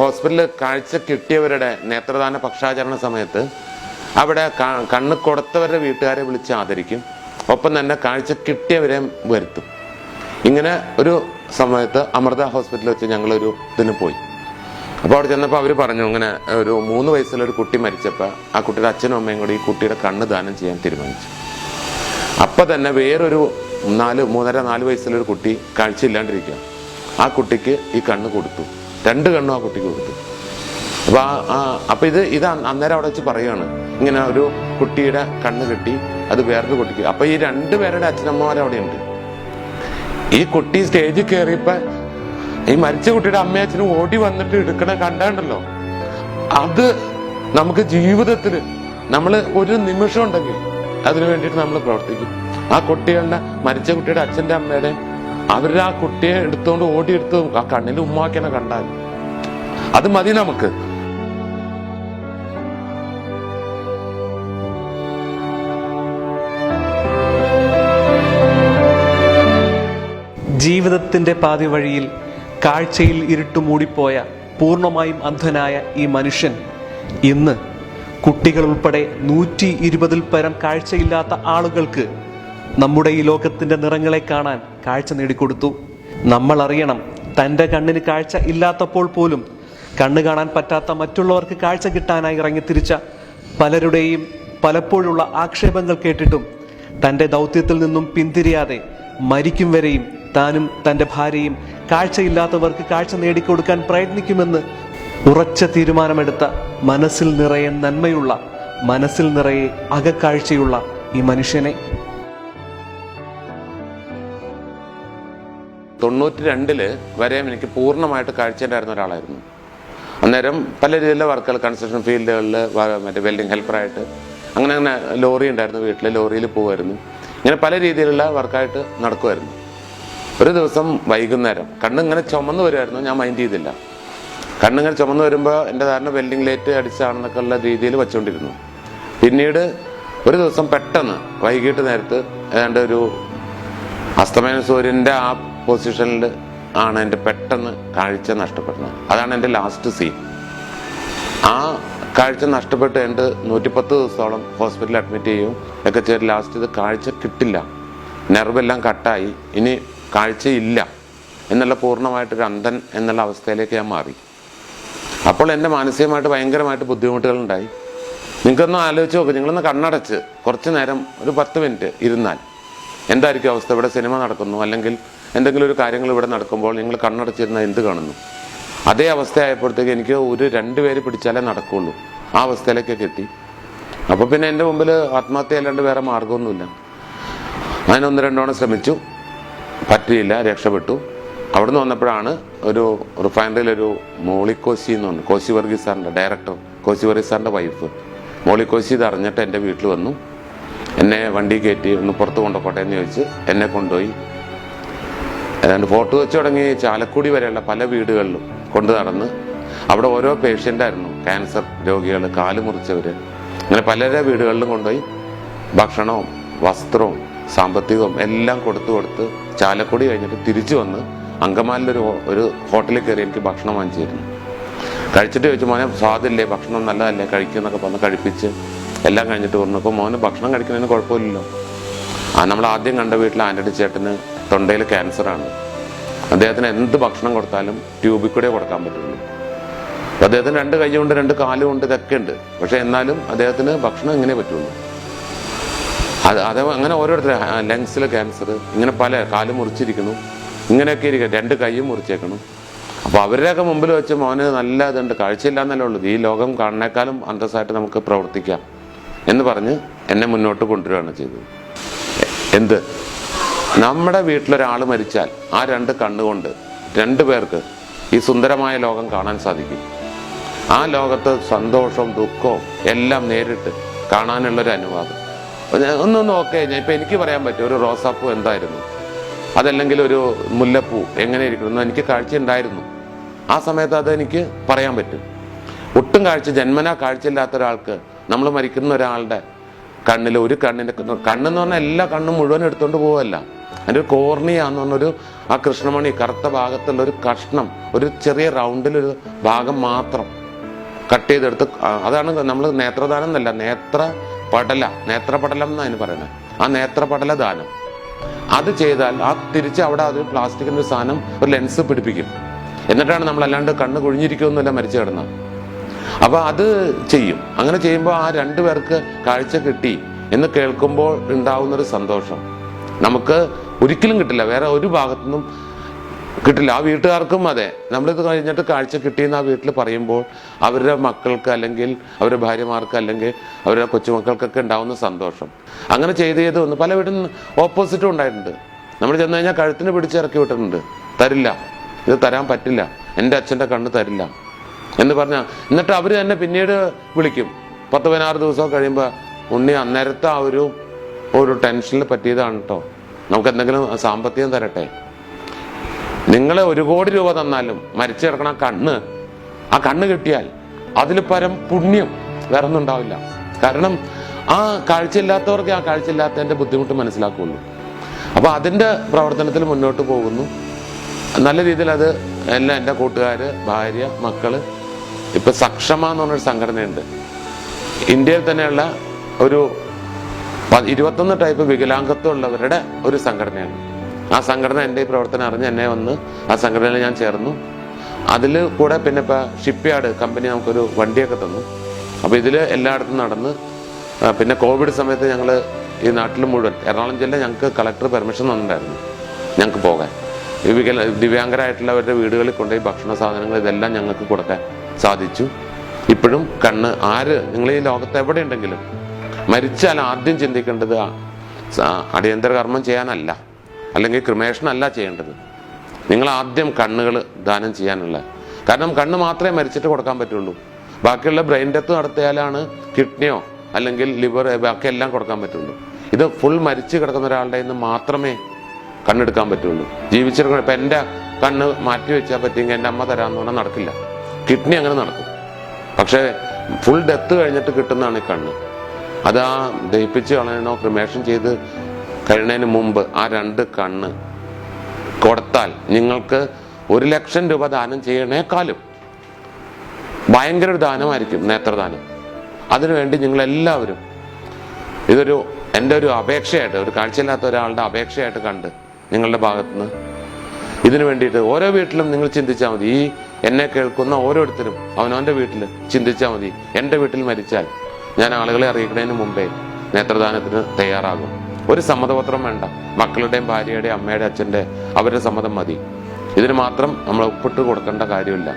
ഹോസ്പിറ്റലിൽ കാഴ്ച കിട്ടിയവരുടെ നേത്രദാന പക്ഷാചരണ സമയത്ത് അവിടെ കണ്ണ് കൊടുത്തവരുടെ വീട്ടുകാരെ വിളിച്ച് ആദരിക്കും. ഒപ്പം തന്നെ കാഴ്ച കിട്ടിയവരെ വരുത്തും. ഇങ്ങനെ ഒരു സമയത്ത് അമൃത ഹോസ്പിറ്റലിൽ വെച്ച് ഞങ്ങളൊരു ഇതിന് പോയി. അപ്പോൾ അവിടെ ചെന്നപ്പോൾ അവർ പറഞ്ഞു ഇങ്ങനെ ഒരു മൂന്ന് വയസ്സുള്ള ഒരു കുട്ടി മരിച്ചപ്പോൾ ആ കുട്ടിയുടെ അച്ഛനും അമ്മയും കൂടി ഈ കുട്ടിയുടെ കണ്ണ് ദാനം ചെയ്യാൻ തീരുമാനിച്ചു. അപ്പം തന്നെ വേറൊരു നാല് മൂന്നര നാല് വയസ്സിലൊരു കുട്ടി കാഴ്ചയില്ലാണ്ടിരിക്കുക ആ കുട്ടിക്ക് ഈ കണ്ണ് കൊടുത്തു. രണ്ട് കണ്ണും ആ കുട്ടിക്ക് കൊടുത്തു. അപ്പൊ ആ ആ അപ്പൊ ഇത് ഇത് അന്നേരം അവിടെ വെച്ച് പറയുകയാണ് ഇങ്ങനെ ഒരു കുട്ടിയുടെ കണ്ണ് കിട്ടി അത് വേറൊരു കുട്ടിക്ക്. അപ്പൊ ഈ രണ്ട് പേരുടെ ഉണ്ട് ഈ കുട്ടി സ്റ്റേജിൽ കയറിയപ്പോ ഈ മരിച്ച കുട്ടിയുടെ അമ്മയച്ഛനും ഓടി വന്നിട്ട് എടുക്കണ കണ്ടാണ്ടല്ലോ. അത് നമുക്ക് ജീവിതത്തിൽ നമ്മൾ ഒരു നിമിഷം ഉണ്ടെങ്കിൽ അതിനു വേണ്ടിയിട്ട് നമ്മൾ പ്രവർത്തിക്കും. ആ കുട്ടികളുടെ മരിച്ച കുട്ടിയുടെ അച്ഛന്റെ അമ്മയുടെ അവരുടെ ആ കുട്ടിയെ എടുത്തുകൊണ്ട് ഓടിയെടുത്ത് ആ കണ്ണിൽ ഉമ്മാക്കിനെ കണ്ടാൽ അത് മതി നമുക്ക്. ജീവിതത്തിന്റെ പാതി വഴിയിൽ കാഴ്ചയിൽ ഇരുട്ടു മൂടിപ്പോയ പൂർണമായും അന്ധനായ ഈ മനുഷ്യൻ ഇന്ന് കുട്ടികൾ ഉൾപ്പെടെ നൂറ്റി ഇരുപതിൽ പരം കാഴ്ചയില്ലാത്ത ആളുകൾക്ക് നമ്മുടെ ഈ ലോകത്തിന്റെ നിറങ്ങളെ കാണാൻ കാഴ്ച നേടിക്കൊടുത്തു. നമ്മൾ അറിയണം തന്റെ കണ്ണിന് കാഴ്ച ഇല്ലാത്തപ്പോൾ പോലും കണ്ണ് കാണാൻ പറ്റാത്ത മറ്റുള്ളവർക്ക് കാഴ്ച കിട്ടാനായി ഇറങ്ങിത്തിരിച്ച പലരുടെയും പലപ്പോഴുള്ള ആക്ഷേപങ്ങൾ കേട്ടിട്ടും തന്റെ ദൗത്യത്തിൽ നിന്നും പിന്തിരിയാതെ മരിക്കും വരെയും താനും തന്റെ ഭാര്യയും കാഴ്ചയില്ലാത്തവർക്ക് കാഴ്ച നേടിക്കൊടുക്കാൻ പ്രയത്നിക്കുമെന്ന് ഉറച്ച തീരുമാനമെടുത്ത മനസ്സിൽ നിറയെ നന്മയുള്ള മനസ്സിൽ നിറയെ അകക്കാഴ്ചയുള്ള ഈ മനുഷ്യനെ. തൊണ്ണൂറ്റി രണ്ടിൽ വരെയും എനിക്ക് പൂർണമായിട്ട് കാഴ്ചയുണ്ടായിരുന്ന ഒരാളായിരുന്നു. അന്നേരം പല രീതിയിലുള്ള വർക്കുകൾ കൺസ്ട്രക്ഷൻ ഫീൽഡുകളിൽ മറ്റേ വെൽഡിങ് ഹെൽപ്പറായിട്ട് അങ്ങനെ അങ്ങനെ ലോറി ഉണ്ടായിരുന്നു വീട്ടിൽ ലോറിയിൽ പോകുമായിരുന്നു ഇങ്ങനെ പല രീതിയിലുള്ള വർക്കായിട്ട് നടക്കുമായിരുന്നു ഒരു ദിവസം വൈകുന്നേരം കണ്ണിങ്ങനെ ചുമന്ന് വരുമായിരുന്നു ഞാൻ മൈൻഡ് ചെയ്തില്ല. കണ്ണിങ്ങനെ ചുമന്ന് വരുമ്പോൾ എന്റെ ധാരണ വെൽഡിങ് ലൈറ്റ് അടിച്ചാണെന്നൊക്കെ ഉള്ള രീതിയിൽ വെച്ചുകൊണ്ടിരുന്നു. പിന്നീട് ഒരു ദിവസം പെട്ടെന്ന് വൈകിട്ട് നേരത്ത് ഏതാണ്ട് ഒരു അസ്തമയ സൂര്യന്റെ ആ പൊസിഷനിൽ ആണ് എന്റെ പെട്ടെന്ന് കാഴ്ച നഷ്ടപ്പെടുന്നത്. അതാണ് എന്റെ ലാസ്റ്റ് സീൻ ആ കാഴ്ച നഷ്ടപ്പെട്ട് എന്റെ നൂറ്റിപ്പത്ത് ദിവസത്തോളം ഹോസ്പിറ്റലിൽ അഡ്മിറ്റ് ചെയ്യും. ഒക്കെ ചെയ്ത് ലാസ്റ്റ് ഇത് കാഴ്ച കിട്ടില്ല. നെർവെല്ലാം കട്ടായി ഇനി കാഴ്ചയില്ല. എന്നുള്ള പൂർണമായിട്ടൊരു അന്ധൻ എന്നുള്ള അവസ്ഥയിലേക്ക് ഞാൻ മാറി. അപ്പോൾ എന്റെ മാനസികമായിട്ട് ഭയങ്കരമായിട്ട് ബുദ്ധിമുട്ടുകളുണ്ടായി. നിങ്ങൾക്കൊന്ന് ആലോചിച്ച് നോക്ക്. നിങ്ങളൊന്ന് കണ്ണടച്ച് കുറച്ച് നേരം ഒരു പത്ത് മിനിറ്റ് ഇരുന്നാൽ. എന്തായിരിക്കും അവസ്ഥ? ഇവിടെ സിനിമ നടക്കുന്നു. അല്ലെങ്കിൽ എന്തെങ്കിലും ഒരു കാര്യങ്ങൾ ഇവിടെ നടക്കുമ്പോൾ നിങ്ങൾ കണ്ണടച്ചിരുന്ന എന്ത് കാണുന്നു? അതേ അവസ്ഥയായപ്പോഴത്തേക്ക് എനിക്ക് ഒരു രണ്ട് പേര് പിടിച്ചാലേ നടക്കുള്ളൂ. ആ അവസ്ഥയിലേക്കൊക്കെ എത്തി അപ്പോൾ പിന്നെ എന്റെ മുമ്പിൽ ആത്മഹത്യ അല്ലാണ്ട് വേറെ മാർഗമൊന്നുമില്ല. ഞാൻ ഒന്ന് രണ്ടോണം ശ്രമിച്ചു. പറ്റിയില്ല രക്ഷപ്പെട്ടു. അവിടുന്ന് വന്നപ്പോഴാണ് ഒരു റിഫൈനറിയിലൊരു മോളിക്കോശി എന്ന് പറഞ്ഞു. കോശി വർഗീസ് സാറിന്റെ ഡയറക്ടർ കോശി വർഗീസ് സാറിന്റെ വൈഫ്. മോളിക്കോശി ഇത് അറിഞ്ഞിട്ട് എന്റെ വീട്ടിൽ വന്നു. എന്നെ വണ്ടി കയറ്റി ഒന്ന് പുറത്ത് കൊണ്ടുപോട്ടെ എന്ന് ചോദിച്ച് എന്നെ കൊണ്ടുപോയി. ഏതാണ്ട് ഫോട്ടോ വെച്ച് തുടങ്ങി ചാലക്കുടി വരെയുള്ള പല വീടുകളിലും കൊണ്ടു നടന്ന് അവിടെ ഓരോ പേഷ്യന്റായിരുന്നു ക്യാൻസർ രോഗികൾ കാൽ മുറിച്ചവർ അങ്ങനെ പലരെ വീടുകളിലും കൊണ്ടുപോയി ഭക്ഷണവും വസ്ത്രവും സാമ്പത്തികവും എല്ലാം കൊടുത്തു കൊടുത്ത് ചാലക്കുടി കഴിഞ്ഞിട്ട് തിരിച്ചു വന്ന് അങ്കമാലിലൊരു ഒരു ഹോട്ടലിൽ കയറി എനിക്ക് ഭക്ഷണം വാങ്ങിച്ചിരുന്നു. കഴിച്ചിട്ട് ചോദിച്ചു മോനെ സ്വാദില്ലേ? ഭക്ഷണം നല്ലതല്ലേ? കഴിക്കുന്നൊക്കെ പറഞ്ഞ് കഴിപ്പിച്ച് എല്ലാം കഴിഞ്ഞിട്ട് പറഞ്ഞു അപ്പോൾ മോന് ഭക്ഷണം കഴിക്കുന്നതിന് കുഴപ്പമില്ലല്ലോ. ആ നമ്മൾ ആദ്യം കണ്ട വീട്ടിൽ ആന്റണി ചേട്ടന് തൊണ്ടയിൽ ക്യാൻസറാണ്. അദ്ദേഹത്തിന് എന്ത് ഭക്ഷണം കൊടുത്താലും ട്യൂബിൽ കൂടെ കൊടുക്കാൻ പറ്റുള്ളൂ. അപ്പം അദ്ദേഹത്തിന് രണ്ട് കൈയുണ്ട് രണ്ട് കാലും ഉണ്ട് ഇതൊക്കെ ഉണ്ട്. പക്ഷെ എന്നാലും അദ്ദേഹത്തിന് ഭക്ഷണം ഇങ്ങനെ പറ്റുള്ളൂ. അത് അത് അങ്ങനെ ഓരോരുത്തർ ലങ്സിലെ ക്യാൻസർ ഇങ്ങനെ പല കാൽ മുറിച്ചിരിക്കുന്നു. ഇങ്ങനെയൊക്കെ ഇരിക്കുക രണ്ട് കൈയും മുറിച്ചേക്കണം അപ്പോൾ അവരുടെയൊക്കെ മുമ്പിൽ വെച്ച് മോന് നല്ല ഇതുണ്ട്. കാഴ്ചയില്ല എന്നല്ലേ ഉള്ളൂ. ഈ ലോകം കാണുന്നേക്കാളും അന്തസ്സായിട്ട് നമുക്ക് പ്രവർത്തിക്കാം എന്ന് പറഞ്ഞ് എന്നെ മുന്നോട്ട് കൊണ്ടുവരികയാണ് ചെയ്തത്. എന്ത്? നമ്മുടെ വീട്ടിലൊരാൾ മരിച്ചാൽ ആ രണ്ട് കണ്ണുകൊണ്ട് രണ്ടു പേർക്ക് ഈ സുന്ദരമായ ലോകം കാണാൻ സാധിക്കും. ആ ലോകത്ത് സന്തോഷവും ദുഃഖവും എല്ലാം നേരിട്ട് കാണാനുള്ളൊരു അനുവാദം. ഒന്ന് ഓക്കെ ഞാൻ ഇപ്പം എനിക്ക് പറയാൻ പറ്റും ഒരു റോസാപ്പൂ എന്തായിരുന്നു? അതല്ലെങ്കിൽ ഒരു മുല്ലപ്പൂ എങ്ങനെ ഇരിക്കുന്നു എനിക്ക് കാഴ്ച ഉണ്ടായിരുന്നു. ആ സമയത്ത് അതെനിക്ക് പറയാൻ പറ്റും. ഒട്ടും കാഴ്ച ജന്മനാ കാഴ്ചയില്ലാത്ത ഒരാൾക്ക് നമ്മൾ മരിക്കുന്ന ഒരാളുടെ കണ്ണിൽ ഒരു കണ്ണിന്റെ കണ്ണെന്ന് പറഞ്ഞാൽ എല്ലാ കണ്ണും മുഴുവൻ എടുത്തുകൊണ്ട് പോവല്ല. അതിന്റെ ഒരു കോർണിയ എന്ന് പറഞ്ഞൊരു ആ കൃഷ്ണമണി കറുത്ത ഭാഗത്തുള്ള ഒരു കഷ്ണം ഒരു ചെറിയ റൗണ്ടിലൊരു ഭാഗം മാത്രം കട്ട് ചെയ്തെടുത്ത് അതാണ് നമ്മൾ നേത്രദാനം എന്നല്ല നേത്ര പടല നേത്രപടലം എന്നാണ് അതിന് പറയുന്നത് ആ നേത്രപടല ദാനം. അത് ചെയ്താൽ ആ തിരിച്ച് അവിടെ അത് പ്ലാസ്റ്റിക്കിന്റെ ഒരു സാധനം ഒരു ലെൻസ് പിടിപ്പിക്കും. എന്നിട്ടാണ് നമ്മൾ അല്ലാണ്ട് കണ്ണ് കുഴിഞ്ഞിരിക്കുമെന്നല്ല മരിച്ചു കിടന്നത് അപ്പൊ അത് ചെയ്യും. അങ്ങനെ ചെയ്യുമ്പോൾ ആ രണ്ടു പേർക്ക് കാഴ്ച കിട്ടി എന്ന് കേൾക്കുമ്പോൾ ഉണ്ടാവുന്ന ഒരു സന്തോഷം. നമുക്ക് ഒരിക്കലും കിട്ടില്ല. വേറെ ഒരു ഭാഗത്തുനിന്നും കിട്ടില്ല. ആ വീട്ടുകാർക്കും അതെ. നമ്മളിത് കഴിഞ്ഞിട്ട് കാഴ്ച കിട്ടിയെന്ന് ആ വീട്ടിൽ പറയുമ്പോൾ അവരുടെ മക്കൾക്ക് അല്ലെങ്കിൽ അവരുടെ ഭാര്യമാർക്ക് അല്ലെങ്കിൽ അവരുടെ കൊച്ചുമക്കൾക്കൊക്കെ ഉണ്ടാവുന്ന സന്തോഷം. അങ്ങനെ ചെയ്ത് ചെയ്ത് വന്ന് പല വീട്ടിൽ ഓപ്പോസിറ്റും ഉണ്ടായിട്ടുണ്ട്. നമ്മൾ ചെന്ന് കഴിഞ്ഞാൽ കഴുത്തിന് പിടിച്ചിറക്കി വിട്ടിട്ടുണ്ട്. തരില്ല. ഇത് തരാൻ പറ്റില്ല. എന്റെ അച്ഛന്റെ കണ്ണ് തരില്ല. എന്ന് പറഞ്ഞാൽ എന്നിട്ട് അവർ തന്നെ പിന്നീട് വിളിക്കും. പത്ത് പതിനാറ് ദിവസം കഴിയുമ്പോൾ ഉണ്ണി അന്നേരത്തെ ആ ഒരു ഒരു ടെൻഷനിൽ പറ്റിയതാണ് കേട്ടോ നമുക്ക് എന്തെങ്കിലും സാമ്പത്തികം തരട്ടെ? നിങ്ങളെ ഒരു കോടി രൂപ തന്നാലും മരിച്ചു കിടക്കണ കണ്ണ് ആ കണ്ണ് കിട്ടിയാൽ അതിൽ പരം പുണ്യം വേറെ ഒന്നും ഉണ്ടാവില്ല കാരണം ആ കാഴ്ചയില്ലാത്തവർക്ക് ആ കാഴ്ചയില്ലാത്തതിന്റെ ബുദ്ധിമുട്ട് മനസ്സിലാക്കുള്ളൂ. അപ്പൊ അതിന്റെ പ്രവർത്തനത്തിൽ മുന്നോട്ട് പോകുന്നു. നല്ല രീതിയിൽ അത് എല്ലാം എന്റെ കൂട്ടുകാർ ഭാര്യ മക്കൾ ഇപ്പൊ സക്ഷമ എന്ന് പറഞ്ഞൊരു സംഘടനയുണ്ട്. ഇന്ത്യയിൽ തന്നെയുള്ള ഒരു ഇരുപത്തൊന്ന് ടൈപ്പ് വികലാംഗത്വം ഉള്ളവരുടെ ഒരു സംഘടനയാണ്. ആ സംഘടന എന്റെ ഈ പ്രവർത്തനം അറിഞ്ഞ് എന്നെ വന്ന് ആ സംഘടനയിൽ ഞാൻ ചേർന്നു. അതിൽ കൂടെ പിന്നെ ഇപ്പം ഷിപ്പ്യാർഡ് കമ്പനി നമുക്കൊരു വണ്ടിയൊക്കെ തന്നു. അപ്പോൾ ഇതിൽ എല്ലായിടത്തും നടന്ന് പിന്നെ കോവിഡ് സമയത്ത് ഞങ്ങൾ ഈ നാട്ടിൽ മുഴുവൻ എറണാകുളം ജില്ല ഞങ്ങൾക്ക് കളക്ടർ പെർമിഷൻ തന്നിട്ടുണ്ടായിരുന്നു ഞങ്ങൾക്ക് പോകാൻ. വികല ദിവ്യാംഗരായിട്ടുള്ളവരുടെ വീടുകളിൽ കൊണ്ടുപോയി ഭക്ഷണ സാധനങ്ങൾ ഇതെല്ലാം ഞങ്ങൾക്ക് കൊടുക്കാൻ സാധിച്ചു. ഇപ്പോഴും കണ്ണ് ആര് നിങ്ങൾ ഈ ലോകത്ത് എവിടെ ഉണ്ടെങ്കിലും മരിച്ചാൽ ആദ്യം ചിന്തിക്കേണ്ടത് അടിയന്തര കർമ്മം ചെയ്യാനല്ല. അല്ലെങ്കിൽ ക്രിമേഷനല്ല ചെയ്യേണ്ടത്. നിങ്ങൾ ആദ്യം കണ്ണുകൾ ദാനം ചെയ്യാനുള്ള. കാരണം കണ്ണ് മാത്രമേ മരിച്ചിട്ട് കൊടുക്കാൻ പറ്റുള്ളൂ. ബാക്കിയുള്ള ബ്രെയിൻ ഡെത്ത് നടത്തിയാലാണ് കിഡ്നിയോ അല്ലെങ്കിൽ ലിവർ ബാക്കി എല്ലാം കൊടുക്കാൻ പറ്റുള്ളൂ. ഇത് ഫുൾ മരിച്ചു കിടക്കുന്ന ഒരാളുടെ നിന്ന് മാത്രമേ കണ്ണെടുക്കാൻ പറ്റുള്ളൂ. ജീവിച്ചിരിക്കുന്ന ഇപ്പം എന്റെ കണ്ണ് മാറ്റി വെച്ചാൽ പറ്റിയെങ്കിൽ എന്റെ അമ്മ തരാമെന്ന് പറഞ്ഞാൽ നടക്കില്ല. കിഡ്നി അങ്ങനെ നടക്കും. പക്ഷേ ഫുൾ ഡെത്ത് കഴിഞ്ഞിട്ട് കിട്ടുന്നതാണ് ഈ കണ്ണ്. അത് ആ ദഹിപ്പിച്ച് കളയണോ ക്രിമേഷൻ ചെയ്ത് കഴിയുന്നതിന് മുമ്പ് ആ രണ്ട് കണ്ണ് കൊടുത്താൽ നിങ്ങൾക്ക് ഒരു ലക്ഷം രൂപ ദാനം ചെയ്യണേക്കാളും ഭയങ്കര ഒരു ദാനമായിരിക്കും നേത്രദാനം അതിനുവേണ്ടി നിങ്ങൾ എല്ലാവരും ഇതൊരു എന്റെ ഒരു അപേക്ഷയായിട്ട് ഒരു കാഴ്ചയില്ലാത്ത ഒരാളുടെ അപേക്ഷയായിട്ട് കണ്ട് നിങ്ങളുടെ ഭാഗത്തുനിന്ന് ഇതിനു വേണ്ടിയിട്ട് ഓരോ വീട്ടിലും നിങ്ങൾ ചിന്തിച്ചാൽ മതി. ഈ എന്നെ കേൾക്കുന്ന ഓരോരുത്തരും അവനവന്റെ വീട്ടിൽ ചിന്തിച്ചാൽ മതി. എന്റെ വീട്ടിൽ മരിച്ചാൽ ഞാൻ ആളുകളെ അറിയിക്കുന്നതിന് മുമ്പേ നേത്രദാനത്തിന് തയ്യാറാകും. ഒരു സമ്മതപത്രം വേണ്ട. മക്കളുടെയും ഭാര്യയുടെയും അമ്മയുടെ അച്ഛന്റെ അവരുടെ സമ്മതം മതി. ഇതിന് മാത്രം നമ്മൾ ഒപ്പിട്ട് കൊടുക്കേണ്ട കാര്യമില്ല.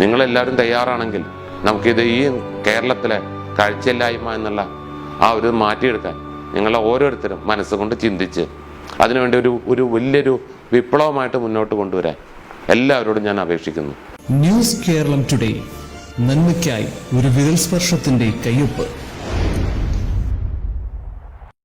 നിങ്ങളെല്ലാവരും തയ്യാറാണെങ്കിൽ നമുക്കിത് ഈ കേരളത്തിലെ കാഴ്ചയില്ലായ്മ എന്നുള്ള ആ ഒരു മാറ്റിയെടുക്കാൻ നിങ്ങളെ ഓരോരുത്തരും മനസ്സുകൊണ്ട് ചിന്തിച്ച് അതിനുവേണ്ടി ഒരു ഒരു വലിയൊരു വിപ്ലവമായിട്ട് മുന്നോട്ട് കൊണ്ടുവരാൻ എല്ലാവരോടും ഞാൻ അപേക്ഷിക്കുന്നു. News Keralam today. നന്മയ്ക്കായി ഒരു വിരൽ സ്പർശത്തിന്റെ കയ്യൊപ്പ്.